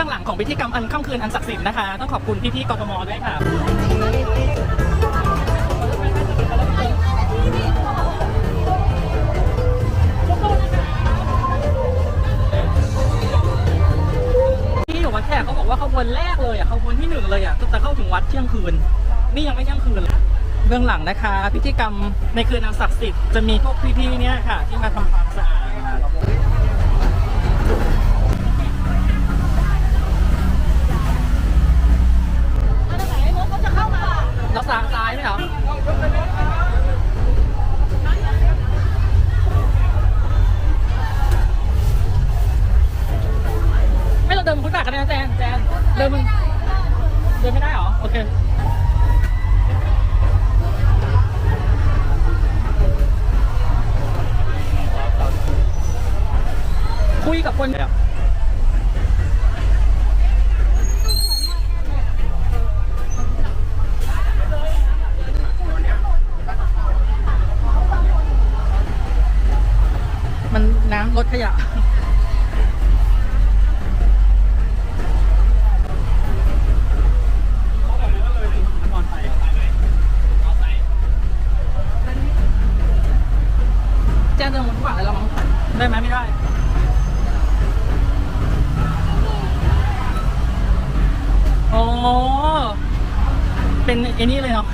บื้องหลังของพิธีกรรมอันค่ำคืนอันศักดิ์สิทธิ์นะคะ ต้องขอบคุณพี่ๆกทมด้วยค่ะที่อยู่วัดแขกเขาบอกว่าขบวนแรกเลยอะขบวนที่หนึ่งเลยอะจะเข้าถึงวัดเที่ยงคืน นี่ยังไม่เที่ยงคืนเลยเบื้องหลังนะคะ พิธีกรรมในคืนอันศักดิ์สิทธิ์จะมีพวกพี่ๆเนี่ยค่ะ ที่มาทำความสะอาดายไมเหรอไม่เราเดินบนฟุตบาทกันนะแจนแจนเดินบนเดินไม่ได้เหรอ โอเคคุยกับคนแบบมั นน้ำลดขยะแจ้งเดินบนฟุตบาทได้แล้วมั้งได้ไหมไม่ได้โอ๋อเป็นไอ้นี่เลยเนาะ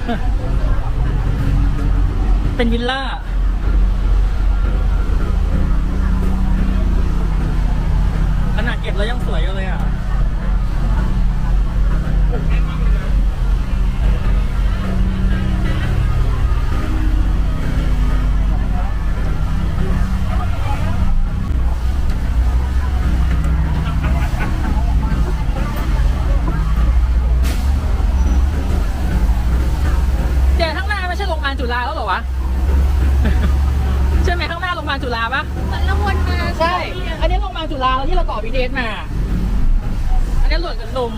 เป็นวิลล่า แล้วยังสวยอยู่เลยอะเดี๋ยวข้างหน้าไม่ใช่โรงพยาบาลจุฬาแล้วเหรอวะ ใช่ไหมข้างหน้าโรงพยาบาลจุฬาปะ เหมือนเราวนมา ใช่ อันนี้โรงพยาบาลจุฬาแล้วที่เราต่อพีเดสมา อันนี้หลวดกันลม